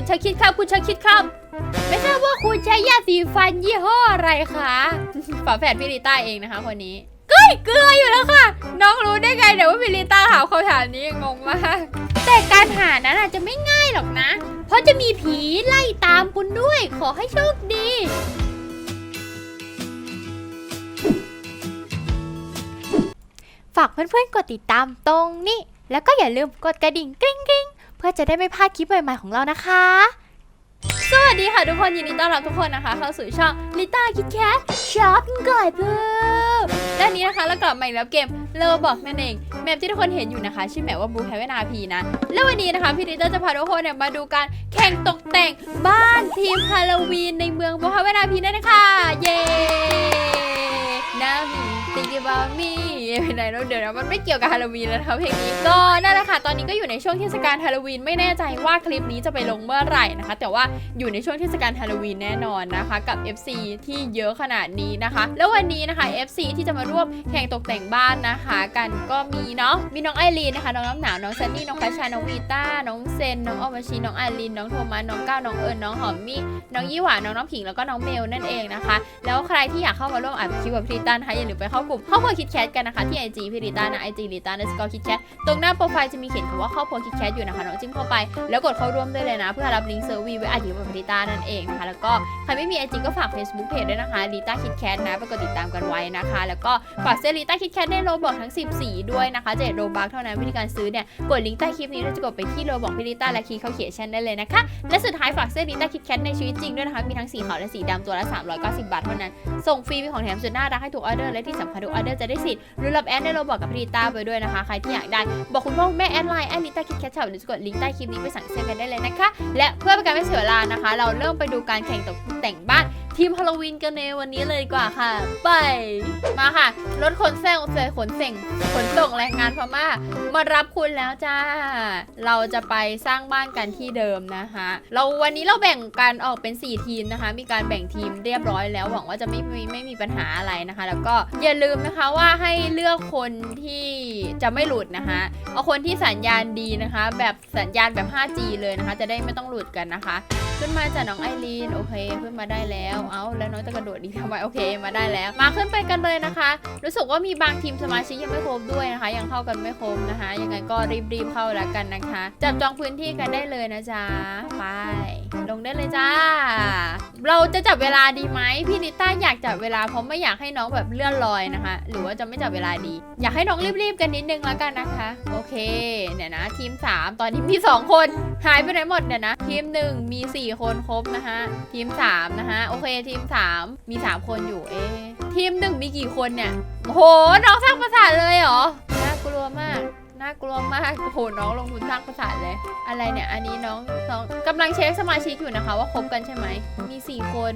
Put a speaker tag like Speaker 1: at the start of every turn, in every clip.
Speaker 1: คุณชาคิดครับคุณชาคิดครับ ไม่ทราบว่าคุณใช้ยาสีฟันยี่ห้ออะไรคะฝาแฝดพี่ลิต้าเองนะคะคนนี้เก้ยเกลืออยู่แล้วค่ะ น้องรู้ได้ไงเดี๋ยวว่าพี่ลิต้าถามคำถามนี้งงมากแต่การหานั้นอาจจะไม่ง่ายหรอกนะ เพราะจะมีผีไล่ตามคุณด้วยขอให้โชคดีฝากเพื่อนๆกดติดตามตรงนี้ แล้วก็อย่าลืมกดกระดิ่งกริ๊งกริ๊ง เพื่อจะได้ไม่พลาดคลิปใหม่ๆของเรานะคะ สวัสดีค่ะทุกคนยินดีต้อนรับทุกคนนะคะ เข้าสู่ช่องลิต้าคิดแคทช็อปก่อยเพิ่มและนี้นะคะเรากลับมาอีกแล้วเกมเลอบอกนั่นเองแมปที่ทุกคนเห็นอยู่นะคะ ชื่อแมปว่าบูแฮเวนาพีนะ แล้ววันนี้นะคะพี่ลิต้าจะพาทุกคนเนี่ยมาดูการแข่งตกแต่งบ้านทีมฮาโลวีนในเมืองบูแฮเวนาพีนั่นนะคะ เป็นไรแล้วเดี๋ยวนะมันไม่เกี่ยวกับฮาโลวีนแล้วนะคะเพลงนี้ก็นั่นแหละค่ะตอนนี้ก็อยู่ในช่วงเทศกาลฮาโลวีนไม่แน่ใจว่าคลิปนี้จะไปลงเมื่อไหร่นะคะ แต่ว่าอยู่ในช่วงเทศกาลฮาโลวีนแน่นอนนะคะ กับ FC ที่เยอะขนาดนี้นะคะ แล้ววันนี้นะคะ FC ที่จะมาร่วมแข่งตกแต่งบ้านนะคะ กันก็มีเนาะมีน้องไอรีนนะคะน้องน้ำหนาวน้องซันนี่น้องพัชชาน้องวีต้าน้องเซนน้องออมชีน้องไอรีนน้องโทมัสน้องก้าวน้องเอิญน้องหอมมี่น้องยี่หวาน้องน้ำผิงแล้วก็น้องเมลนั่นเองนะคะ แล้วใครที่อยากเข้ามาร่วมอัดคลิปกับพริต้านะคะอย่าลืมไปเข้ากลุ่มเข้าครัวคิดแคทกันนะคะที่ไอจีพี่ริต้านะไอจีริต้าในสกอร์คิดแคทตรงหน้าโปรไฟล์จะมีเขียนคำว่าเข้าครัวคิดแคทอยู่นะคะน้องจิ้มเข้าไป แล้วกดเข้าร่วมได้เลยนะ เพื่อรับลิงก์เซอร์วีไว้อาทิตย์บนพิต้านั่นเองนะคะแล้วก็ใครไม่มีไอจีก็ฝาก Facebook Page ด้วยนะคะลิต้าคิดแคทนะไปกดติดตามกันไว้นะคะ แล้วก็ฝากเสื้อลิต้าคิดแคทในโลบอกทั้ง10สีด้วยนะคะเจ็ดโลบักเท่านั้นวิธีการซื้อเนี่ยกดลิงก์ใต้คลิปนี้เราจะกดไปที่โลบอกพิลิต้าและคีย์เข้าเขียนชันได้เลยนะคะและสุดท้ายฝากเสื้อลิต้าคิดแคทในชีวิตจริงด้วยนะคะมีทั้งสีขาวและสีดำตัวละ390 บาทเท่านั้นส่งฟรีมีของแถมสุดน่ารักให้ทุกออเดอร์และที่สำคัญทุกออเดอร์จะได้สิทธิ์ู้รับแอดในโลบอกกับพีต้าไปด้วยนะคะ ใครที่อยากได้ บอกคุณพ่อคุณแม่แอดไลน์แอดลิต้าคิดแคทช็อปหรือกดลิงก์ใต้คลิปนี้ไปสั่งซื้อกันได้เลยนะคะ และเพื่อเป็นการไม่เสียเวลานะคะ เราเริ่มไปดูการแข่งตกแต่งบ้าน ทีมฮาโลวีนกันในวันนี้เลยดีกว่าค่ะ ไป มาค่ะ รถขนแซงเสขนเส่งขนส่งแรงงานพม่ามารับคุณแล้วจ้า เราจะไปสร้างบ้านกันที่เดิมนะคะเราวันนี้เราแบ่งกันออกเป็น 4 ทีมนะคะ มีการแบ่งทีมเรียบร้อยแล้วหวังว่าจะไม่มีไม่มีปัญหาอะไรนะคะ แล้วก็อย่าลืมนะคะว่าให้เลือกคนที่จะไม่หลุดนะคะเอาคนที่สัญญาณดีนะคะ แบบสัญญาณแบบ 5G เลยนะคะ จะได้ไม่ต้องหลุดกันนะคะ ขึ้นมาจากน้องไอรีนโอเค ขึ้นมาได้แล้ว เอาแล้วน้องจะกระโดดดีทำไมโอเคมาได้แล้ว มาขึ้นไปกันเลยนะคะ รู้สึกว่ามีบางทีมสมาชิกยังไม่ครบด้วยนะคะ ยังเข้ากันไม่ครบนะคะ ยังไงก็รีบๆเข้าแล้วกันนะคะ จับจองพื้นที่กันได้เลยนะจ๊ะไป ลงได้เลยจ้า เราจะจับเวลาดีไหมพี่นิต้าอยากจับเวลาเพราะไม่อยากให้น้องแบบเลื่อนลอยนะคะ หรือว่าจะไม่จับเวลาดี อยากให้น้องรีบๆกันนิดนึงแล้วกันนะคะ โอเคเนี่ยนะทีม 3 ตอนนี้มี 2 คนหายไปไหนหมดเนี่ยนะทีม 1 มี 4 คนครบนะคะทีม 3 นะคะโอเคทีม 3 มี 3 คนอยู่เอ๊ทีม 1 มีกี่คนเนี่ยโอ้โหน้องสร้างประสาทเลยเหรอน่ากลัวมาก น่ากลัวมากโอ้โหน้องลงทุนสร้างประสาทเลย อะไรเนี่ย อันนี้น้องน้องกำลังเช็คสมาชิกอยู่นะคะ ว่าครบกันใช่ไหม มี 4 คน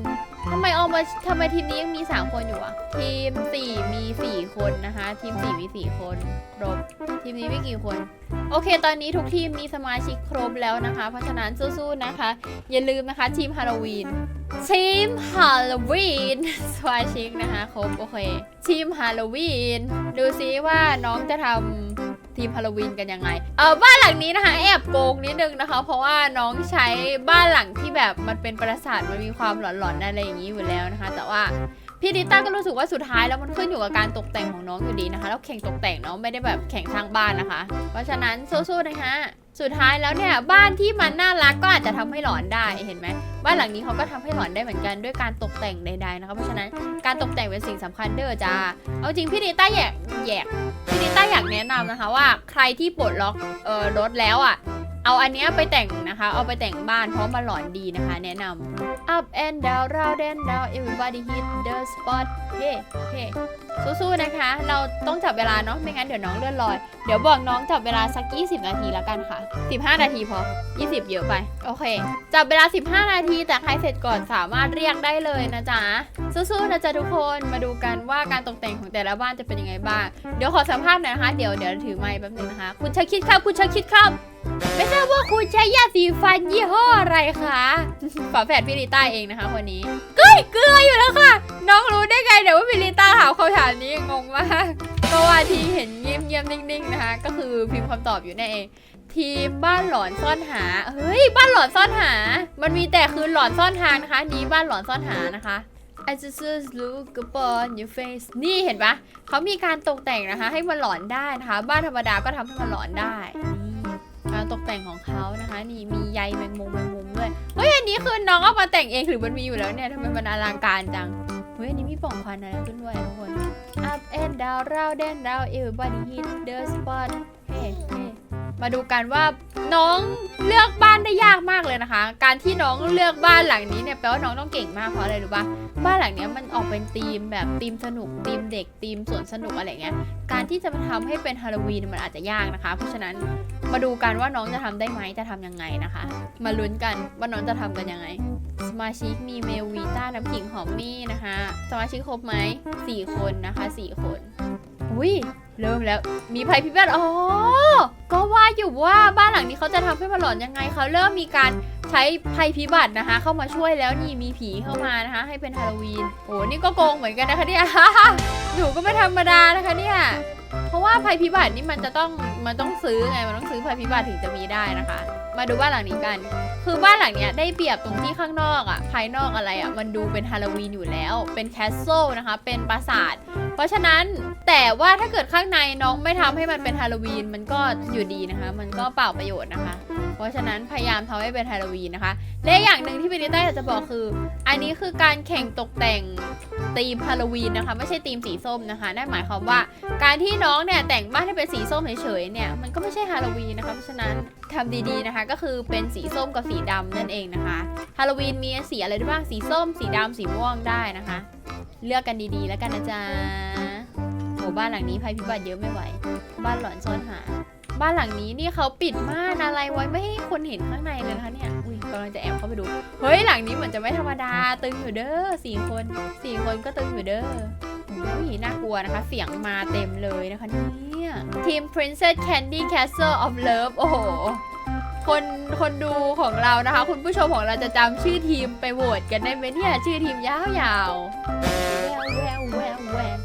Speaker 1: ทำไมออกมาทำไมทีมนี้ยังมี 3 คนอยู่อะทีม 4 มี 4 คนนะคะ ทีม 4 มี 4 คนครบ ทีมนี้มีกี่คน โอเค ตอนนี้ทุกทีมมีสมาชิกครบแล้วนะคะ เพราะฉะนั้นสู้ๆนะคะ อย่าลืมนะคะทีมฮาโลวีนทีมฮาโลวีนสมาชิกนะคะครบโอเค ทีมฮาโลวีนดูซิว่าน้องจะทำ ทีมฮาโลวีนกันยังไง เออบ้านหลังนี้นะคะแอบโกงนิดนึงนะคะ เพราะว่าน้องใช้บ้านหลังที่แบบมันเป็นปราสาทมันมีความหลอนๆอะไรอย่างนี้อยู่แล้วนะคะ แต่ว่าพี่ดิต้าก็รู้สึกว่าสุดท้ายแล้วมันขึ้นอยู่กับการตกแต่งของน้องอยู่ดีนะคะ แล้วแข่งตกแต่งเนาะไม่ได้แบบแข่งทางบ้านนะคะ เพราะฉะนั้นสู้ๆนะคะ สุดท้ายแล้วเนี่ยบ้านที่มันน่ารักก็อาจจะทำให้หลอนได้เห็นไหมบ้านหลังนี้เขาก็ทำให้หลอนได้เหมือนกันด้วยการตกแต่งใดๆนะคะเพราะฉะนั้นการตกแต่งเป็นสิ่งสำคัญเด้อจ้าเอาจริงพี่ดิต้าแยกแยกพี่นิต้าอยากแนะนำนะคะว่าใครที่ปลดล็อกเอ่อรถแล้วอะเอาอันนี้ไปแต่งนะคะ เอาไปแต่งบ้านเพราะมันหลอนดีนะคะ แนะนำ up and down round and down everybody hit the spot เฮ้เฮ้ สู้ๆนะคะ เราต้องจับเวลาเนาะไม่งั้นเดี๋ยวน้องเลื่อนลอย เดี๋ยวบอกน้องจับเวลาสัก 20 นาทีแล้วกันค่ะ 15 นาทีพอ 20 เยอะไป โอเค จับเวลา 15 นาทีแต่ใครเสร็จก่อนสามารถเรียกได้เลยนะจ๊ะ สู้ๆนะจ๊ะทุกคนมาดูกันว่าการตกแต่งของแต่ละบ้านจะเป็นยังไงบ้าง เดี๋ยวขอสัมภาษณ์หน่อยนะคะ เดี๋ยวเดี๋ยวถือไมค์แป๊บนึงนะคะ คุณชาคิดครับ คุณชาคิดครับ ไม่ทราบว่าคุณใช้ยาสีฟันยี่ห้ออะไรคะฝาแฝดพี่ลิต้าเองนะคะคนนี้เก้ยเกลืออยู่แล้วค่ะ น้องรู้ได้ไงเดี๋ยวว่าพี่ลิต้าถามคำถามนี้งงมากเพราะว่าที่เห็นเงียบๆนิ่งๆนะคะ ก็คือพิมพ์คำตอบอยู่นั่นเองทีมบ้านหลอนซ่อนหา เฮ้ย บ้านหลอนซ่อนหา มันมีแต่คือหลอนซ่อนทางนะคะ นี้บ้านหลอนซ่อนหานะคะ I just look upon your face นี่เห็นปะเขามีการตกแต่งนะคะ ให้มันหลอนได้นะคะ บ้านธรรมดาก็ทำให้มันหลอนได้ การตกแต่งของเขานะคะ นี่มีใยแมงมุมแมงมุมด้วยเฮ้ยอันนี้คือน้องเอามาแต่งเองหรือมันมีอยู่แล้วเนี่ยทำไมมันอลังการจังเฮ้ยอันนี้มีป่องควันอะไรขึ้นด้วยทุกคน up and down round and round everybody hit the spot เฮ้เฮ้ มาดูกันว่าน้องเลือกบ้านได้ยากมากเลยนะคะ การที่น้องเลือกบ้านหลังนี้เนี่ยแปลว่าน้องต้องเก่งมากเพราะอะไรรู้ปะบ้านหลังนี้มันออกเป็นธีมแบบธีมสนุกธีมเด็กธีมสวนสนุกอะไรเงี้ย การที่จะมาทำให้เป็นฮาโลวีนมันอาจจะยากนะคะ เพราะฉะนั้นมาดูกันว่าน้องจะทำได้ไหมจะทำยังไงนะคะ มาลุ้นกันว่าน้องจะทำกันยังไง สมาชิกมีเมลวีต้าน้ำขิงหอมมี่นะคะ สมาชิกครบไหมสี่คนนะคะสี่คนอุ้ย เริ่มแล้วมีภัยพิบัติอ๋อ ก็ว่าอยู่ว่าบ้านหลังนี้เขาจะทำให้มันหลอนยังไงเขาเริ่มมีการใช้ภัยพิบัตินะคะ เข้ามาช่วยแล้วนี่มีผีเข้ามานะคะ ให้เป็นฮาโลวีนโอ้นี่ก็โกงเหมือนกันนะคะเนี่ยหนูก็ไม่ธรรมดานะคะเนี่ยเพราะว่าภัยพิบัตินี่มันจะต้องมันต้องซื้อไงมันต้องซื้อภัยพิบัติถึงจะมีได้นะคะ มาดูบ้านหลังนี้กัน คือบ้านหลังเนี้ยได้เปรียบตรงที่ข้างนอกอะ่ะ ภายนอกอะไรอะ่ะ มันดูเป็นฮาโลวีนอยู่แล้ว เป็นแคสเซิลนะคะ เป็นปราสาท เพราะฉะนั้นแต่ว่าถ้าเกิดข้างในน้องไม่ทำให้มันเป็นฮาโลวีนมันก็อยู่ดีนะคะ มันก็เปล่าประโยชน์นะคะ เพราะฉะนั้นพยายามทำให้เป็นฮาโลวีนนะคะ และอย่างหนึ่งที่เบนิต้าอยากจะบอกคือ อันนี้คือการแข่งตกแต่ง ธีมฮาโลวีนนะคะไม่ใช่ธีมสีส้มนะคะนั่นหมายความว่า การที่น้องเนี่ยแต่งบ้านให้เป็นสีส้มเฉยๆเนี่ยมันก็ไม่ใช่ฮาโลวีนนะคะเพราะฉะนั้นทำดีๆนะคะ ก็คือเป็นสีส้มกับสีดำนั่นเองนะคะฮาโลวีนมีสีอะไรบ้างสีส้ม สีดำสีม่วงได้นะคะ เลือกกันดีๆ แล้วกันนะจ๊ะโหบ้านหลังนี้ภัยพิบัติเยอะไม่ไหว บ้านหลอนซ่อนหา บ้านหลังนี้นี่เขาปิดม่านอะไรไว้ไม่ให้คนเห็นข้างในเลยนะคะเนี่ย อุ้ยกำลังจะแอบเข้าไปดู เฮ้ยหลังนี้เหมือนจะไม่ธรรมดา ตึงอยู่เด้อสี่คนสี่คนก็ตึงอยู่เด้ออุ้ยน่ากลัวนะคะ เสียงมาเต็มเลยนะคะเนี่ยทีม Princess Candy Castle of Love โอ้โห คนคนดูของเรานะคะ คุณผู้ชมของเราจะจำชื่อทีมไปโหวตกันได้ไหมเนี่ย ชื่อทีมยาวๆแววแววแววแวว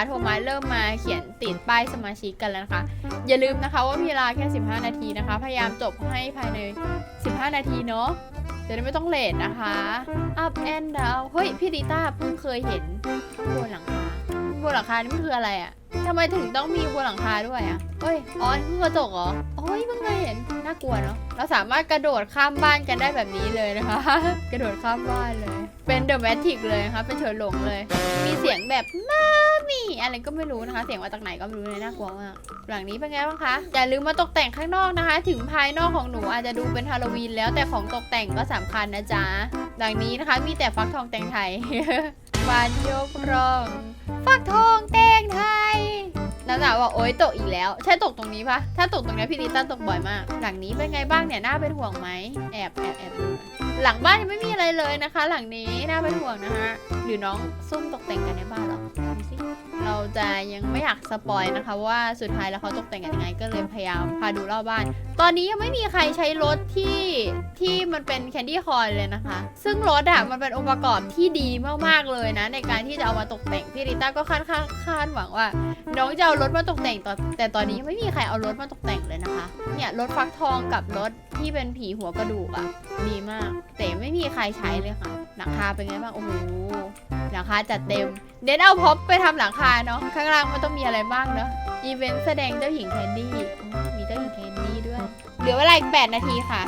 Speaker 1: นี่นะคะโทมัสเริ่มมาเขียนติดป้ายสมาชิกกันแล้วนะคะ อย่าลืมนะคะว่ามีเวลาแค่ 15 นาทีนะคะ พยายามจบให้ภายใน 15 นาทีเนาะจะได้ไม่ต้องเลทนะคะ up and down เฮ้ย พี่ดิต้าเพิ่งเคยเห็นบนหลังคาบนหลังคานี่มันคืออะไรอะ ทำไมถึงต้องมีบนหลังคาด้วยอะเฮ้ย อ๋อนี่คือกระจกเหรอโอ้ยเพิ่งเคยเห็น น่ากลัวเนาะ เราสามารถกระโดดข้ามบ้านกันได้แบบนี้เลยนะคะ กระโดดข้ามบ้านเลย เป็นเดอะแมทริกเลยนะคะเป็นเฉินหลงเลย มีเสียงแบบมามี่อะไรก็ไม่รู้นะคะ เสียงมาจากไหนก็ไม่รู้เลยน่ากลัวมาก หลังนี้เป็นไงบ้างคะ อย่าลืมมาตกแต่งข้างนอกนะคะ ถึงภายนอกของหนูอาจจะดูเป็นฮาโลวีนแล้วแต่ของตกแต่งก็สำคัญนะจ๊ะ หลังนี้นะคะมีแต่ฟักทองแตงไทยบานยกรอง ฟักทอง น้าหนาวบอกโอ๊ยตกอีกแล้ว ใช่ตกตรงนี้ปะถ้าตกตรงนี้พี่ลิต้าตกบ่อยมาก หลังนี้เป็นไงบ้างเนี่ยน่าเป็นห่วงไหมแอบแอบแอบดูหน่อยหลังบ้านยังไม่มีอะไรเลยนะคะ หลังนี้น่าเป็นห่วงนะคะหรือน้องซุ่มตกแต่งกันในบ้านหรอดูสิเราจะยังไม่อยากสปอยนะคะว่าสุดท้ายแล้วเขาตกแต่งกันยังไงก็เลยพยายามพาดูรอบบ้าน ตอนนี้ยังไม่มีใครใช้รถที่ที่มันเป็นแคนดี้คอยเลยนะคะ ซึ่งรถอะมันเป็นองค์ประกอบที่ดีมากๆเลยนะ ในการที่จะเอามาตกแต่งพี่ริต้าก็คาดคาดคาดหวังว่า น้องจะเอารถมาตกแต่งต่อแต่ตอนนี้ยังไม่มีใครเอารถมาตกแต่งเลยนะคะ เนี่ยรถฟักทองกับรถที่เป็นผีหัวกระดูกอะดีมาก แต่ไม่มีใครใช้เลยค่ะหลังคาเป็นไงบ้างโอ้โหหลังคาจัดเต็มเน้นเอาพ็อปไปทำหลังคาเนาะข้างล่างมันต้องมีอะไรบ้างเนาะอีเวนต์แสดงเจ้าหญิงแคนดี้ ลือเวลาอีกแปดนาทีค่ะ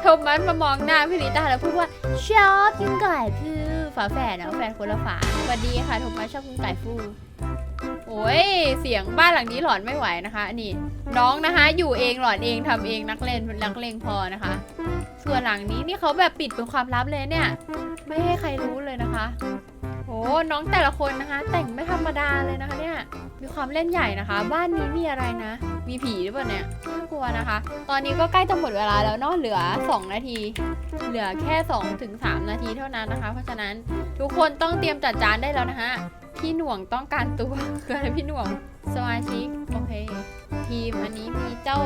Speaker 1: โทมัสมามองหน้าพี่ลิต้าแล้วพูดว่าชอบกินไก่ฟูฝาแฝดนาะแฝดคนละฝาสวัสดีค่ะโทมัสชอบกินไก่ฟูโอ้ยเสียงบ้านหลังนี้หลอนไม่ไหวนะคะนี่น้องนะคะ อยู่เองหลอนเองทำเองนักเล่นนักเลงพอนะคะ ส่วนหลังนี้นี่เขาแบบปิดเป็นความลับเลยเนี่ย ไม่ให้ใครรู้เลยนะคะ น้องแต่ละคนนะคะ แต่งไม่ธรรมดาเลยนะคะเนี่ย มีความเล่นใหญ่นะคะ บ้านนี้มีอะไรนะ มีผีหรือเปล่าเนี่ยน่ากลัวนะคะ ตอนนี้ก็ใกล้จะหมดเวลาแล้วเนาะเหลือ 2 นาที เหลือแค่2ถึง3นาทีเท่านั้นนะคะ เพราะฉะนั้นทุกคนต้องเตรียมจัดจานได้แล้วนะคะพี่หน่วงต้องการตัวคืออะไรพี่หน่วงสมาชิกโอเคทีมอันนี้มีเจ้า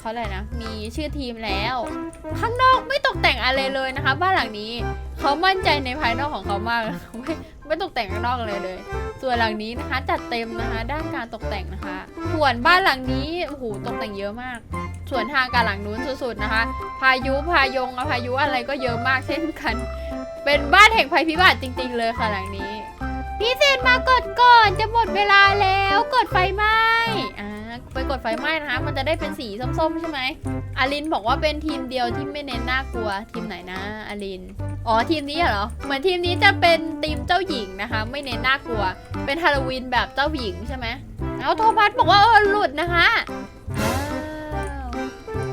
Speaker 1: เขาอะไรนะ มีชื่อทีมแล้ว ข้างนอกไม่ตกแต่งอะไรเลยนะคะ บ้านหลังนี้ เขามั่นใจในภายนอกของเขามากไม่ ไม่ตกแต่งข้างนอกเลยเลย ส่วนหลังนี้นะคะจัดเต็มนะคะ ด้านการตกแต่งนะคะ ส่วนบ้านหลังนี้โอ้โหตกแต่งเยอะมาก ส่วนทางการหลังนู้นสุดๆนะคะ พายุพายงพายุอะไรก็เยอะมากเช่นกัน เป็นบ้านแห่งภัยพิบัติจริง ๆ เลยค่ะหลังนี้พี่เซนมากดก่อนจะหมดเวลาแล้วกดไฟไหม้อ่า ไปกดไฟไหม้นะคะ มันจะได้เป็นสีส้มๆใช่ไหมอารินบอกว่าเป็นทีมเดียวที่ไม่เน้นน่ากลัวทีมไหนนะอารินอ๋อทีมนี้เหรอเหมือนทีมนี้จะเป็นทีมเจ้าหญิงนะคะ ไม่เน้นน่ากลัว เป็นฮาโลวีนแบบเจ้าหญิงใช่ไหมเอาโทมัสบอกว่าเออหลุดนะคะอ้าว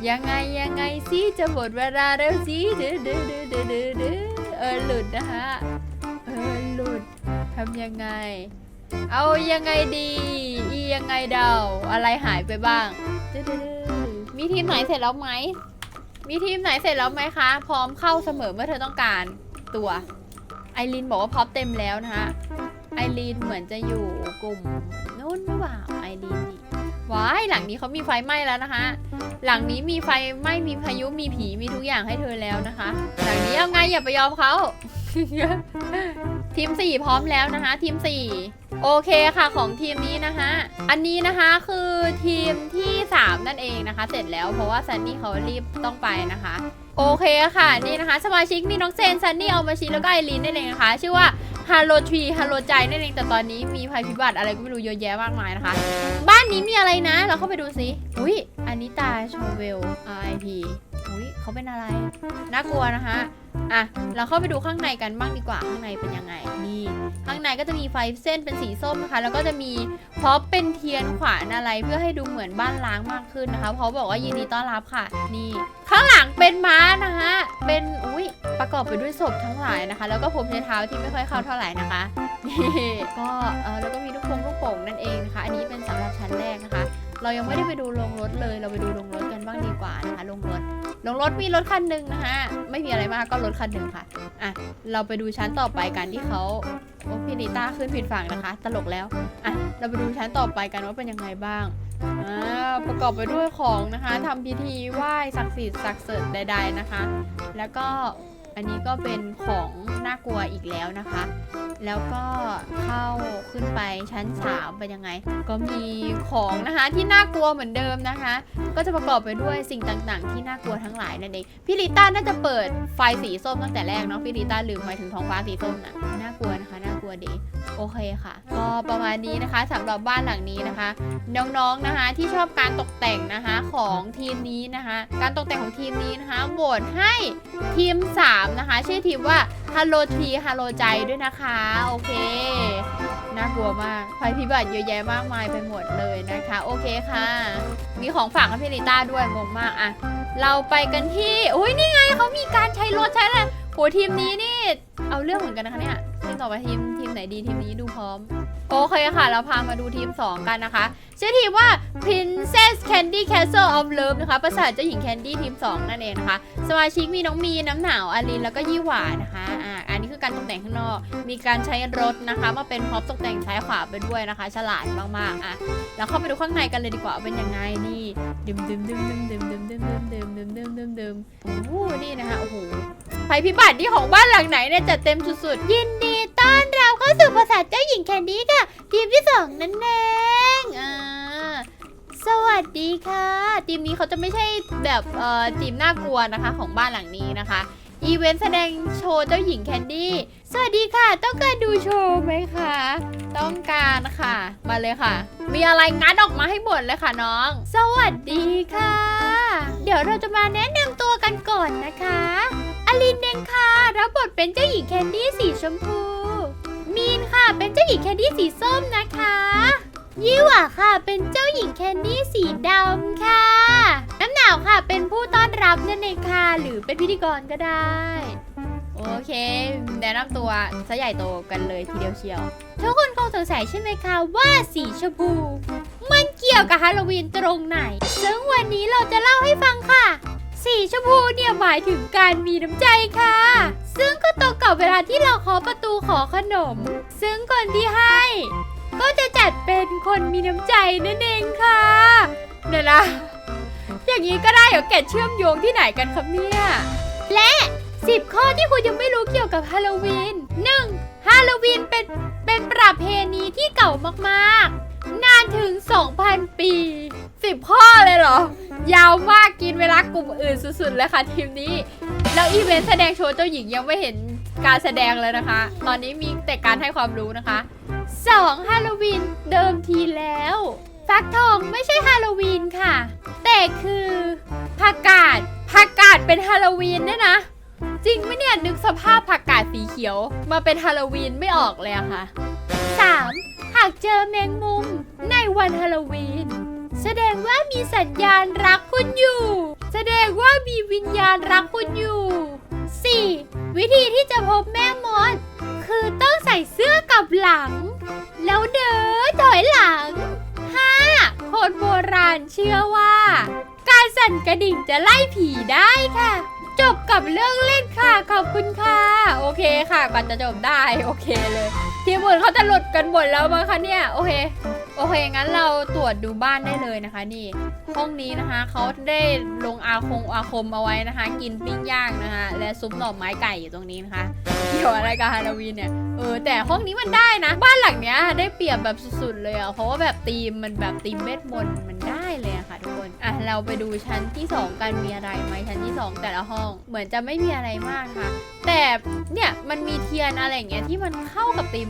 Speaker 1: ยังไงยังไงสิจะหมดเวลาแล้วสิเดือดเดือดเดือดเดือดเดือเดือเออหลุดนะคะเออหลุดทำยังไง เอายังไงดี อียังไงเดา อะไรหายไปบ้างเดือดเดือดเดือดมีทีมไหนเสร็จแล้วไหม มีทีมไหนเสร็จแล้วไหมคะ พร้อมเข้าเสมอเมื่อเธอต้องการตัว ไอรีนบอกว่าพร้อมเต็มแล้วนะคะไอรีนเหมือนจะอยู่กลุ่มนู้นหรือเปล่าไอรีนว้ายหลังนี้เขามีไฟไหม้แล้วนะคะ หลังนี้มีไฟไหม้มีพายุมีผีมีทุกอย่างให้เธอแล้วนะคะ หลังนี้เอาไงอย่าไปยอมเขาทีมสี่พร้อมแล้วนะคะ ทีมสี่ โอเคค่ะของทีมนี้นะคะ อันนี้นะคะคือทีมที่สามนั่นเองนะคะ เสร็จแล้วเพราะว่าซันนี่เขารีบต้องไปนะคะ โอเคค่ะนี่นะคะ สมาชิกมีน้องเซนซันนี่เอามาชีแล้วก็ไอรีนนั่นเองนะคะ ชื่อว่าฮาโลทรีฮาโลใจนั่นเองแต่ตอนนี้มีภัยพิบัติอะไรก็ไม่รู้เยอะแยะมากมายนะคะ บ้านนี้มีอะไรนะ เราเข้าไปดูสิอุ้ยอันนี้ตาโชเวล RIP อุ้ยเขาเป็นอะไร น่ากลัวนะคะ อะ เราเข้าไปดูข้างในกันบ้างดีกว่า ข้างในเป็นยังไง นี่ ข้างในก็จะมีไฟเส้นเป็นสีส้มนะคะ แล้วก็จะมีพร็อพเป็นเทียนขวานอะไรเพื่อให้ดูเหมือนบ้านล้างมากขึ้นนะคะเพราะบอกว่ายินดีต้อนรับค่ะ นี่ ข้างหลังเป็นม้านะคะ เป็น อุ้ยประกอบไปด้วยศพทั้งหลายนะคะ แล้วก็ผมใช้เท้าที่ไม่ค่อยเข้าเท่าไหร่นะคะ นี่ ก็ เออแล้วก็มีลูกโป่งลูกโป่งนั่นเองนะคะ อันนี้เป็นสำหรับชั้นแรกนะคะ เรายังไม่ได้ไปดูโรงรถเลย เราไปดูโรงรถกันบ้างดีกว่านะคะโรงรถโรงรถมีรถคันหนึ่งนะคะไม่มีอะไรมากก็รถคันหนึ่งค่ะอะ เราไปดูชั้นต่อไปกันที่เขาโอ้พี่นิต้าขึ้นผิดฝั่งนะคะ ตลกแล้วอะเราไปดูชั้นต่อไปกันว่าเป็นยังไงบ้างอ่าประกอบไปด้วยของนะคะทำพิธีไหว้ศักดิ์สิทธิ์ศักดิ์สิทธิ์ใด ๆนะคะ แล้วก็ อันนี้ก็เป็นของน่ากลัวอีกแล้วนะคะ แล้วก็เข้าขึ้นไปชั้นสามเป็นยังไง ก็มีของนะคะที่น่ากลัวเหมือนเดิมนะคะ ก็จะประกอบไปด้วยสิ่งต่างๆ ที่น่ากลัวทั้งหลายนั่นเองพี่ลิต้าน่าจะเปิดไฟสีส้มตั้งแต่แรกเนาะพี่ลิต้าลืมไปถึงท้องฟ้าสีส้มนะน่ากลัวนะคะน่ากลัวดีโอเคค่ะ ก็ประมาณนี้นะคะสำหรับบ้านหลังนี้นะคะ น้องๆนะคะที่ชอบการตกแต่งนะคะของทีมนี้นะคะ การตกแต่งของทีมนี้นะคะโหวตให้ทีม3นะคะ ชื่อทีมว่า Hello Tree Hello ใจด้วยนะคะ โอเค น่ากลัวมากภัยพิบัติเยอะแยะมากมายไปหมดเลยนะคะ โอเคค่ะ มีของฝากให้พี่ลิต้าด้วยงงมากอะเราไปกันที่อุ้ยนี่ไงเขามีการใช้รถใช้อะไรโหทีมนี้นี่ เอาเรื่องเหมือนกันนะคะเนี่ยทีมต่อไปทีมทีมไหนดีทีมนี้ดูพร้อม โอเคค่ะ เราพามาดูทีม 2 กันนะคะ ชื่อทีมว่า Princess Candy Castle of Love นะคะ ประสาทเจ้าหญิงแคนดี้ทีม 2 นั่นเองนะคะ สมาชิกมีน้องมีน้ำหนาวอารินแล้วก็ยี่หวานะคะ อ่า อันนี้ การตกแต่งข้างนอก มีการใช้รถนะคะ มาเป็นพร็อพตกแต่งซ้ายขวาไปด้วยนะคะ ฉลาดมากๆอะเราเข้าไปดูข้างในกันเลยดีกว่าเป็นยังไงนี่ดึมดึมดึมดึมดึมดึมดึมดึมดึมดึมดึมดึมดึมโอ้โหนี่นะคะโอ้โหภัยพิบัติที่ของบ้านหลังไหนเนี่ยจัดเต็มสุดๆ ยินดีต้อนรับเข้าสู่ภาษาเจ้าหญิงแคนดี้ค่ะทีมที่สองนั่นเองอ่าสวัสดีค่ะทีมนี้เขาจะไม่ใช่แบบเอ่อทีมน่ากลัวนะคะของบ้านหลังนี้นะคะ อีเวนต์แสดงโชว์เจ้าหญิงแคนดี้ สวัสดีค่ะ ต้องการดูโชว์ไหมคะ ต้องการค่ะ มาเลยค่ะ มีอะไรงัดออกมาให้หมดเลยค่ะน้อง สวัสดีค่ะ เดี๋ยวเราจะมาแนะนำตัวกันก่อนนะคะ อลินเองค่ะ รับบทเป็นเจ้าหญิงแคนดี้สีชมพู มีนค่ะ เป็นเจ้าหญิงแคนดี้สีส้มนะคะ ยี่หว่าค่ะ เป็นเจ้าหญิงแคนดี้สีดำค่ะ น้ำหนาวค่ะ เป็นผู้ต้อนรับนั่นเองค่ะ หรือเป็นพิธีกรก็ได้ โอเค แนะนำตัวซะใหญ่โตกันเลยทีเดียวเชียว ทุกคนคงสงสัยใช่ไหมคะว่าสีชมพู มันเกี่ยวกับฮาโลวีนตรงไหน ซึ่งวันนี้เราจะเล่าให้ฟังค่ะ สีชมพูเนี่ยหมายถึงการมีน้ำใจค่ะ ซึ่งก็ตรงกับเวลาที่เราเคาะประตูขอขนม ซึ่งคนที่ให้ ก็จะจัดเป็นคนมีน้ำใจนั่นเองค่ะเดี๋ยวนะ อย่างนี้ก็ได้เหรอแกะเชื่อมโยงที่ไหนกันครับเนี่ย และ 10 ข้อที่คุณยังไม่รู้เกี่ยวกับฮาโลวีน 1. ฮฮาโลวีนเป็นเป็นประเพณีที่เก่ามากๆ นานถึง 2,000 ปี 10 ข้อเลยเหรอ ยาวมากกินเวลากลุ่มอื่นสุดๆเลยค่ะทีมนี้ แล้วอีเวนต์แสดงโชว์เจ้าหญิงยังไม่เห็นการแสดงเลยนะคะ ตอนนี้มีแต่การให้ความรู้นะคะ 2. ฮาโลวีนเดิมทีแล้ว ฟักทองไม่ใช่ฮาโลวีนค่ะ แต่คือผักกาดผักกาดเป็นฮาโลวีนเนี่ยนะ จริงไหมเนี่ยนึกสภาพผักกาดสีเขียว มาเป็นฮาโลวีนไม่ออกเลยอะค่ะ 3. หากเจอแมงมุมในวันฮาโลวีน แสดงว่ามีสัญญาณรักคุณอยู่ แสดงว่ามีวิญญาณรักคุณอยู่ 4. วิธีที่จะพบแม่มด คือต้องใส่เสื้อกับหลัง แล้วเดินถอยหลัง 5. คนโบราณเชื่อว่า การสั่นกระดิ่งจะไล่ผีได้ค่ะ จบกับเรื่องเล่นค่ะ ขอบคุณค่ะ โอเคค่ะก่อนจะจบได้ โอเคเลยทีมอื่นเขาจะหลุดกันหมดแล้วมั้งคะเนี่ยโอเคโอเคงั้นเราตรวจดูบ้านได้เลยนะคะนี่ ห้องนี้นะคะเขาได้ลงอาคงอาคมเอาไว้นะคะ กินปิ้งย่างนะคะ และซุปหน่อไม้ไก่อยู่ตรงนี้นะคะเกี่ยวอะไรกับฮาโลวีนเนี่ยเออแต่ห้องนี้มันได้นะ บ้านหลังเนี้ยได้เปรียบแบบสุดๆเลยอะเพราะว่าแบบธีมมันแบบธีมเวทมนต์มันได้เลยอะค่ะทุกคนอะเราไปดูชั้นที่ 2 กันมีอะไรไหมชั้นที่ 2 แต่ละห้องเหมือนจะไม่มีอะไรมากค่ะ แต่เนี่ยมันมีเทียนอะไรอย่างเงี้ยที่มันเข้ากับธีม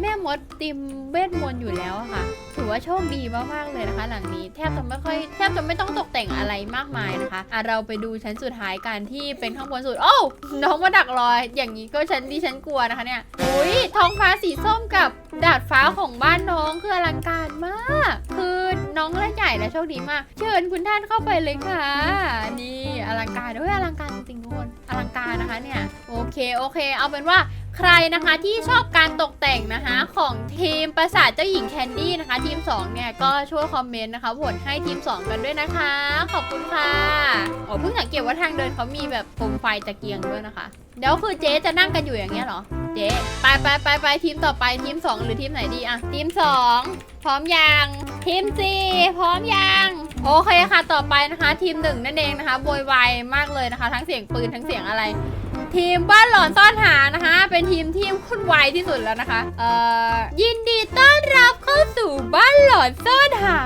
Speaker 1: แม่มดธีมเวทมนต์อยู่แล้วอะค่ะ ถือว่าโชคดีมากๆเลยนะคะ หลังนี้แทบจะไม่ค่อยแทบจะไม่ต้องตกแต่งอะไรมากมายนะคะอะเราไปดูชั้นสุดท้ายกันที่เป็นข้างบนสุด โอ้น้องมาดักรอย อย่างนี้ก็ฉันดิฉันกลัวนะคะเนี่ยอุ้ยท้องฟ้าสีส้มกับดาดฟ้าของบ้านน้องคืออลังการมาก คือน้องเล่นใหญ่และโชคดีมาก เชิญคุณท่านเข้าไปเลยค่ะ นี่อลังการเฮ้ยอลังการจริงๆทุกคนอลังการนะคะเนี่ยโอเคโอเค เอาเป็นว่า ใครนะคะที่ชอบการตกแต่งนะคะของทีมประสาทเจ้าหญิงแคนดี้นะคะ ทีม 2 เนี่ยก็ช่วยคอมเมนต์นะคะโหวตให้ทีม 2 กันด้วยนะคะ ขอบคุณค่ะโอ้เพิ่งสังเกตว่าทางเดินเขามีแบบโคมไฟตะเกียงด้วยนะคะ เดี๋ยวคือเจ๊จะนั่งกันอยู่อย่างเงี้ยเหรอ เจ๊ไปไปไปไปทีมต่อไปทีม 2 หรือทีมไหนดีอะทีม 2 พร้อมยังทีม4พร้อมยังโอเคค่ะต่อไปนะคะ ทีมหนึ่งนั่นเองนะคะโวยวายมากเลยนะคะ ทั้งเสียงปืนทั้งเสียงอะไร ทีมบ้านหลอนซ่อนหานะคะ เป็นทีมที่วุ่นวที่สุดแล้วนะคะ เอ่อ ยินดีต้อนรับเข้าสู่บ้านหลอนซ่อนหา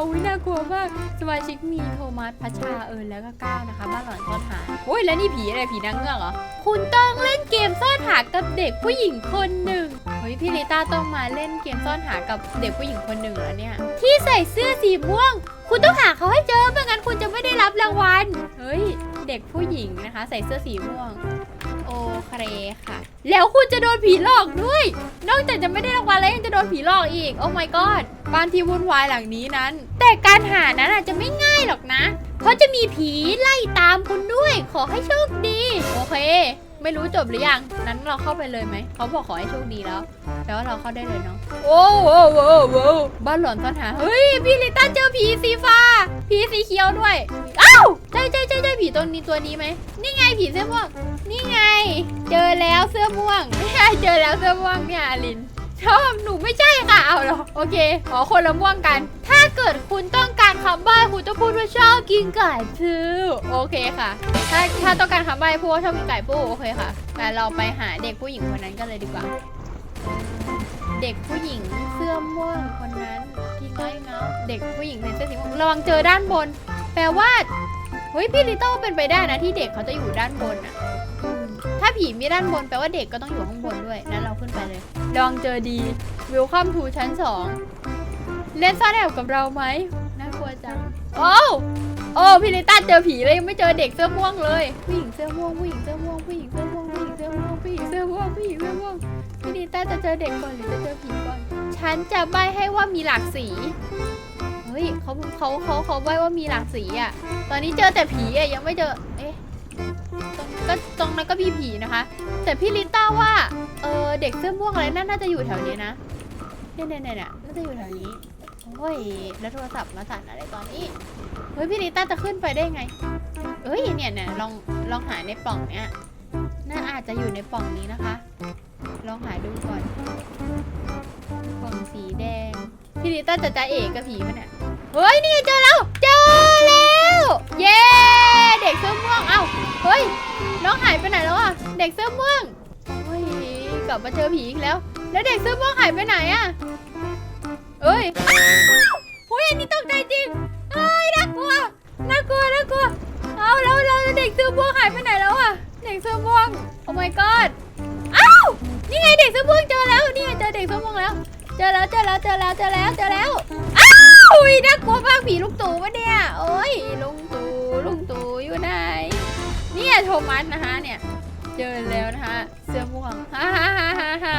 Speaker 1: อุ้ยน่ากลัวมาก สมาชิกมีโทมัสพัชชาเอิญแล้วก็ก้าวนะคะ บ้านหลอนซ่อนหา โอ้ยแล้วนี่ผีอะไรผีนางเงือกเหรอ คุณต้องเล่นเกมซ่อนหากับเด็กผู้หญิงคนหนึ่งเฮ้ยพี่ลิต้าต้องมาเล่นเกมซ่อนหากับเด็กผู้หญิงคนหนึ่งแล้วเนี่ย ที่ใส่เสื้อสีม่วง คุณต้องหาเขาให้เจอไม่งั้นคุณจะไม่ได้รับรางวัล เฮ้ยเด็กผู้หญิงนะคะ ใส่เสื้อสีม่วง เคค่ะ แล้วคุณจะโดนผีหลอกด้วย นอกจากจะไม่ได้รางวัลแล้วยังจะโดนผีหลอกอีก โอ้ my god บ้านที่วุ่นวายหลังนี้นั้น แต่การหานั้นอาจจะไม่ง่ายหรอกนะ เพราะจะมีผีไล่ตามคุณด้วย ขอให้โชคดี โอเค ไม่รู้จบหรือยัง นั้นเราเข้าไปเลยไหม เขาบอกขอให้โชคดีแล้ว แล้วเราเข้าได้เลยเนาะ โอ้โหโอ้โหบ้านหลอนซ่อนหา เฮ้ย พี่ลิต้าเจอผีสีฟ้า ผีสีเขียวด้วย อ้าวใช่ใช่ใช่ใช่ผีตัวนี้ตัวนี้ไหม นี่ไงผีเสื้อม่วง นี่ไง เจอแล้วเสื้อม่วง เจอแล้วเสื้อม่วงเนี่ยอลิน ชอบหนูไม่ใช่ค่ะเอาเหรอโอเคขอคนละม่วงกัน ถ้าเกิดคุณต้องการคำใบ้คุณต้องพูดว่าชอบกินไก่ปูโอเคค่ะ ถ้าถ้าต้องการคำใบ้พูดว่าชอบกินไก่ปูโอเคค่ะ แต่เราไปหาเด็กผู้หญิงคนนั้นกันเลยดีกว่า เด็กผู้หญิงเสื้อม่วงคนนั้นที่ง่อยเงาเด็กผู้หญิงใส่เสื้อสีม่วงระวังเจอด้านบน แปลว่าเฮ้ยพี่ลิโต้เป็นไปได้นะที่เด็กเขาจะอยู่ด้านบนอะ ผีมีด้านบนแปลว่าเด็กก็ต้องอยู่ข้างบนด้วยนั้นเราขึ้นไปเลยลองเจอดีวิลคัมทูชั้นสองเล่นซ่อนแอบกับเราไหมน่ากลัวจังโอ้โอ้พี่ลิต้าเจอผีเลยยังไม่เจอเด็กเสื้อม่วงเลยผู้หญิงเสื้อม่วงผู้หญิงเสื้อม่วงผู้หญิงเสื้อม่วงผู้หญิงเสื้อม่วงผู้หญิงเสื้อม่วงผู้หญิงเสื้อม่วงพี่ลิต้าจะเจอเด็กก่อนหรือจะเจอผีก่อนฉันจะใบให้ว่ามีหลากสีเฮ้ยเขาเขาเขาเขาใบว่ามีหลากสีอะ ตอนนี้เจอแต่ผีอะยังไม่เจอเอ๊ะ ก็ตรงนั้นก็มีผีนะคะ แต่พี่ลิต้าว่า เออเด็กเสื้อม่วงอะไรนั่นน่าจะอยู่แถวนี้นะเนี่ยเนี่ยเนี่ยเนี่ยน่าจะอยู่แถวนี้โอ้ยแล้วโทรศัพท์มาสั่นอะไรตอนนี้เฮ้ยพี่ลิต้าจะขึ้นไปได้ไงเอ้ยเนี่ยเนี่ยลองลองหาในปล่องเนี้ยน่าอาจจะอยู่ในปล่องนี้นะคะ ลองหาดูก่อนกล่องสีแดงพี่ลิต้าจะจ้าเอกกับผีมันเนี่ยเฮ้ยนี่เจอแล้วเจอแล้ว เย้เด็กเสื้อม่วงเอ้าเฮ้ยน้องหายไปไหนแล้วอะเด็กเสื้อม่วงเฮ้ยกลับมาเจอผีอีกแล้ว แล้วเด็กเสื้อม่วงหายไปไหนอะเอ้ยอ้าวอุ้ยอันนี้ตกใจจริงเอ้ยน่ากลัวน่ากลัวน่ากลัวเอาแล้วแล้วเด็กเสื้อม่วงหายไปไหนแล้วอะเด็กเสื้อม่วงโอ้ my god อ้าวนี่ไงเด็กเสื้อม่วงเจอแล้วนี่ไงเจอเด็กเสื้อม่วงแล้ว เจอแล้วเจอแล้วเจอแล้วเจอแล้วเจอแล้ว อ้าวอุ๊ยน่ากลัวมากผีลุงตู่วะเนี่ยโอ้ยลุงตู่ลุงตู่อยู่ไหนเนี่ยโทมัสนะคะเนี่ยเจอแล้วนะคะเสื้อม่วงฮ่าฮ่าฮ่าฮ่า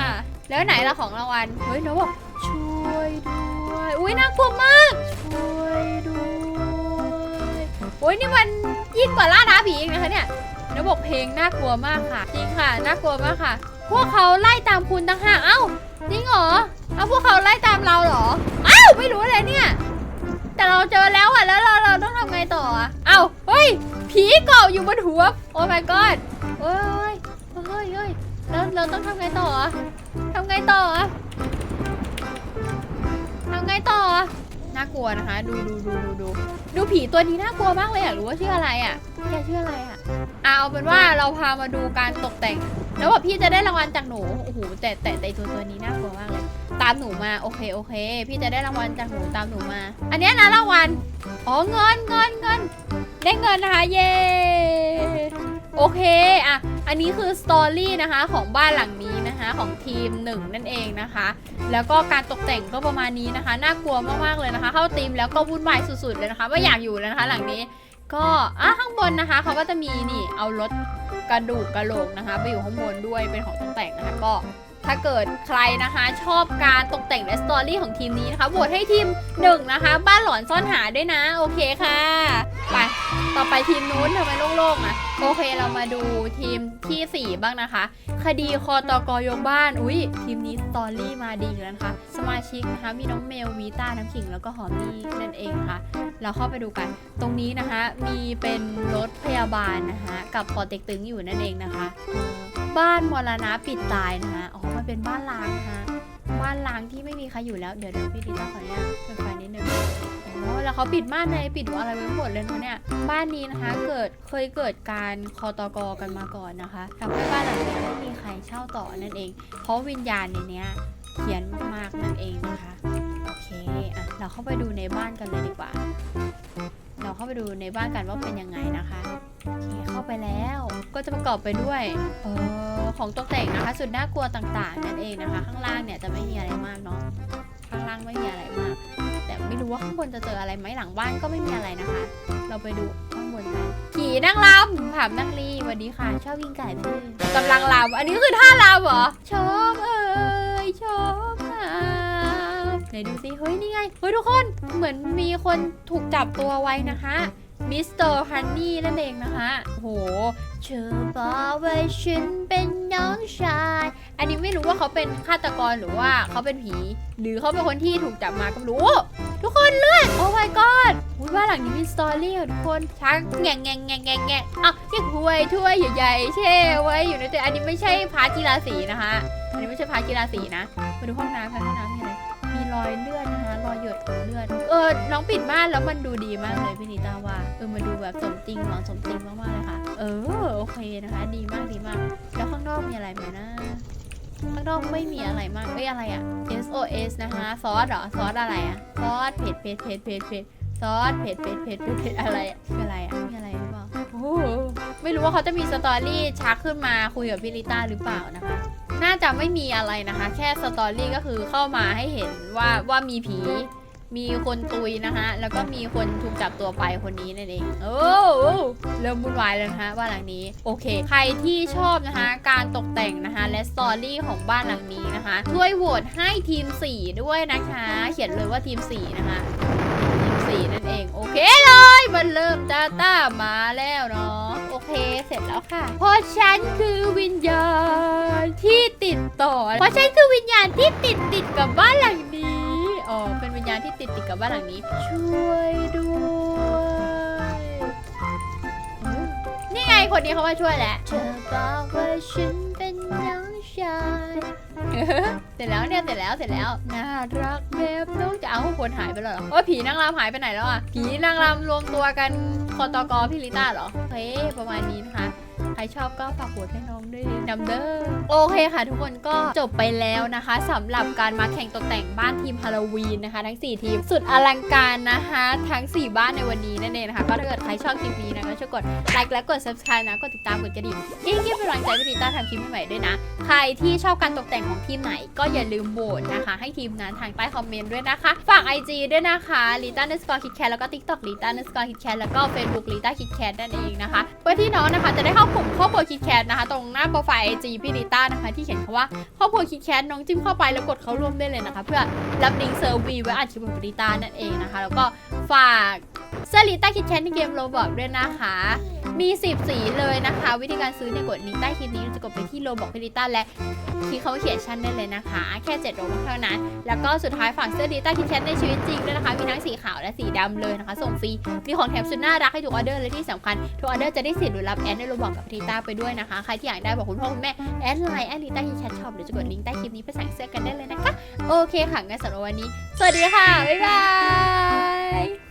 Speaker 1: แล้วไหนละของรางวัลเฮ้ยน้องบอกช่วยด้วยอุ้ยน่ากลัวมากช่วยด้วยโอ้ยนี่มันยิ่งกว่าล่าท้าผีอีกนะคะเนี่ยน้องบอกเพลงน่ากลัวมากค่ะ จริงค่ะน่ากลัวมากค่ะ พวกเขาไล่ตามคุณตั้งห้าเอ้าจริงเหรอเอาพวกเขาไล่ตามเราเหรอ ไม่รู้เลยเนี่ย แต่เราเจอแล้วอะแล้วเราเราต้องทำไงต่ออะเอ้าเฮ้ย ผีเกาะอยู่บนหัวโอ้ my god เฮ้ยเฮ้ยเฮ้ยแล้วเราต้องทำไงต่ออะทำไงต่ออะทำไงต่ออะน่ากลัวนะคะ ดูดูดูดูดูดูผีตัวนี้น่ากลัวมากเลยอะรู้ว่าชื่ออะไรอะแกชื่ออะไรอะอะเอาเป็นว่าเราพามาดูการตกแต่ง แล้วว่าพี่จะได้รางวัลจากหนูโอ้โหแต่แต่แต่ตัวตัวนี้น่ากลัวมากเลย ตามหนูมาโอเคโอเค พี่จะได้รางวัลจากหนูตามหนูมา อันนี้นะรางวัลอ๋อเงินเงินเงินได้เงินนะคะเย้โอเคอะอันนี้คือสตอรี่นะคะของบ้านหลังนี้นะคะของทีมหนึ่งนั่นเองนะคะ แล้วก็การตกแต่งก็ประมาณนี้นะคะน่ากลัวมากๆเลยนะคะ เข้าทีมแล้วก็วุ่นวายสุดๆเลยนะคะไม่อยากอยู่แล้วนะคะ หลังนี้ก็อะข้างบนนะคะเขาก็จะมีนี่เอารถกระดูกกระโหลกนะคะ ไปอยู่ข้างบนด้วยเป็นของตกแต่งนะคะก็ ถ้าเกิดใครนะคะชอบการตกแต่งและสตอรี่ของทีมนี้นะคะโหวตให้ทีมหนึ่งนะคะ บ้านหลอนซ่อนหาด้วยนะ โอเคค่ะ ไป ต่อไปทีมนู้นทำไมโล่งๆอะ โอเคเรามาดูทีมทีสี่4 บ้างนะคะ คดีคอตกยกบ้าน อุ้ยทีมนี้สตอรี่มาดีอยู่แล้วนะคะ สมาชิกนะคะ มีน้องเมลวีต้าน้ำขิงแล้วก็หอมมี่นั่นเองค่ะ เราเข้าไปดูกัน ตรงนี้นะคะ มีเป็นรถพยาบาลนะคะ กับปอเต็กตึงอยู่นั่นเองนะคะบ้านมรณะปิดตายนะคะอ๋อ มันเป็นบ้านล้างนะคะบ้านล้างที่ไม่มีใครอยู่แล้วเดี๋ยวเดี๋ยวพี่ดิต้าขออนุญาตเปิดไฟนิดนึงโอ้แล้วเขาปิดม่านในปิดอะไรไว้หมดเลยนะเนี่ยบ้านนี้นะคะเกิดเคยเกิดการคอตกกันมาก่อนนะคะทำให้บ้านหลังนี้ไม่มีใครเช่าต่อนั่นเอง เพราะวิญญาณในเนี้ยเขียนมากๆนั่นเองนะคะโอเคอะเราเข้าไปดูในบ้านกันเลยดีกว่า เราเข้าไปดูในบ้านกันว่าเป็นยังไงนะคะโอเคเข้าไปแล้วก็จะประกอบไปด้วยเออของตกแต่งนะคะ สุดน่ากลัวต่างๆนั่นเองนะคะ ข้างล่างเนี่ยจะไม่มีอะไรมากเนาะข้างล่างไม่มีอะไรมาก แต่ไม่รู้ว่าข้างบนจะเจออะไรไหมหลังบ้านก็ไม่มีอะไรนะคะ เราไปดูข้างบนกันขี่นั่งลำผับนั่งรีสวัสดีค่ะ ชอบวิ่งไก่ไหมกำลังลำอันนี้คือท่าลำเหรอชอบเอ้ยชอบลำ ไหนดูสิเฮ้ยนี่ไงเฮ้ยทุกคนเหมือนมีคนถูกจับตัวไว้นะคะมิสเตอร์ฮันนี่นั่นเองนะคะโหเธอบอกว่าฉันเป็นน้องชาย อันนี้ไม่รู้ว่าเขาเป็นฆาตกรหรือว่าเขาเป็นผี หรือเขาเป็นคนที่ถูกจับมาก็ไม่รู้ ทุกคนเลือดโอ้ my god อุ้ยบ้าหลังนี้มีสตอรี่ค่ะทุกคนช้างแง่งแง่งแง่งแง่งแง่งอะยังถ้วยถ้วยใหญ่ๆแช่ไว้อยู่ในตัวอันนี้ไม่ใช่พาร์ทกีฬาสีนะคะ อันนี้ไม่ใช่พาร์ทกีฬาสีนะ มาดูห้องน้ำค่ะห้องน้ำมีอะไร รอยเลือดนะคะ รอยหยดของเลือด เออ น้องปิดม่านแล้วมันดูดีมากเลยพี่นิตาว่า เออ มันดูแบบสมจริงหนอนสมจริงมากๆเลยค่ะ เออ โอเคนะคะ ดีมากดีมาก แล้วข้างนอกมีอะไรไหมนะ ข้างนอกไม่มีอะไรมากเอ้ยอะไรอะ SOS นะคะ ซอสเหรอ ซอสอะไรอะซอสเผ็ดเผ็ดเผ็ดเผ็ดเผ็ดซอสเผ็ดเผ็ดเผ็ดเผ็ดเผ็ดอะไรอะคืออะไรอะมีอะไรหรือเปล่า ไม่รู้ว่าเขาจะมีสตอรี่ชักขึ้นมาคุยกับพี่ลิต้าหรือเปล่านะคะ น่าจะไม่มีอะไรนะคะ แค่สตอรี่ก็คือเข้ามาให้เห็นว่าว่ามีผี มีคนตุยนะคะแล้วก็มีคนถูกจับตัวไปคนนี้นั่นเองโอ้โอ้เริ่มวุ่นวายแล้วนะคะบ้านหลังนี้ โอเค ใครที่ชอบนะคะ การตกแต่งนะคะ และสตอรี่ของบ้านหลังนี้นะคะ ช่วยโหวตให้ทีม 4 ด้วยนะคะ เขียนเลยว่าทีม 4 นะคะทีม4นั่นเองโอเคเลยมันเริ่มจ้าต้ามาแล้วเนาะโอ เคเสร็จแล้วค่ะ เพราะฉันคือวิญญาณที่ติดต่อ เพราะฉันคือวิญญาณที่ติดติดกับบ้านหลังนี้อ๋อเป็นวิญญาณที่ติดติดกับบ้านหลังนี้ ช่วยด้วยนี่ไงคนนี้เขามาช่วยแหละเธอบอกว่าฉันเป็นยัง ชายเสร็จแล้วเนี่ยเสร็จแล้วเสร็จแล้วน่ารักแบบน้องจะเอาคนหายไปแล้วเหรอว่าผีนางรำหายไปไหนแล้วอะผีนางรำรวมตัวกันคอตกพี่ลิต้าเหรอเฮ้ยประมาณนี้นะคะ ชอบก็ฝากโหวตให้น้องด้วยนำเด้อโอเคค่ะ ทุกคนก็จบไปแล้วนะคะสำหรับการมาแข่งตกแต่งบ้านทีมฮาโลวีนนะคะ ทั้ง 4 ทีมสุดอลังการนะคะ ทั้ง 4 บ้านในวันนี้นั่นเองนะคะก็ถ้าเกิดใครชอบคลิปนี้นะก็ช่วยกดไลค์และกด subscribe นะกดติดตามกดกระดิ่งยิ่งยิ่งเป็นกำลังใจให้ดิต้าทำคลิปใหม่ๆด้วยนะ ใครที่ชอบการตกแต่งของทีมไหน ก็อย่าลืมโหวตนะคะ ให้ทีมนั้นทางใต้คอมเมนต์ด้วยนะคะ ฝาก IG ด้วยนะคะลิต้าเนสกอร์คิดแคทแล้วก็ TikTok ลิต้าเนสกอร์คิดแคทแล้วก็ Facebook ลิต้าคิดแคทนั่นเองนะคะเพื่อที่น้องนะคะจะได้เข้ากลุ่มครอบครัวคิดแคทนะคะ ตรงหน้าโปรไฟล์จีพี่ดิต้านะคะ ที่เขียนคำว่าครอบครัวคิดแคทน้องจิ้มเข้าไปแล้วกดเข้าร่วมได้เลยนะคะ เพื่อรับลิงก์เซอร์วีไว้อัดคลิปของลิต้านั่นเองนะคะ แล้วก็ฝากเสื้อลิต้าคิดแคทในเกมโรบอทด้วยนะคะ มี 10 สีเลยนะคะ วิธีการซื้อเนี่ยกดลิงก์ใต้คลิปนี้เราจะกดไปที่โรบอกพิลิต้าและคลิกเขาเขียนชั้นได้เลยนะคะ แค่7โรบอกเท่านั้น แล้วก็สุดท้ายฝากเสื้อลิต้าคิดแคทในชีวิตจริงด้วยนะคะ มีทั้งสีขาวและสีดำเลยนะคะ ส่งฟรี มีของแถมสุดน่ารักให้ทุกออเดอร์และที่สำคัญทุกออเดอร์จะได้สิทธิ์รับแอดในโรบอกกับพิลิต้าไปด้วยนะคะ ใครที่อยากได้บอกคุณพ่อคุณแม่แอดไลน์แอดลิต้าคิดแคทชอปหรือจะกดลิงก์ใต้คลิปนี้ไปสั่งเสื้อกันได้เลยนะคะ โอเคค่ะงั้นสำหรับวันนี้ สวัสดีค่ะบ๊ายบาย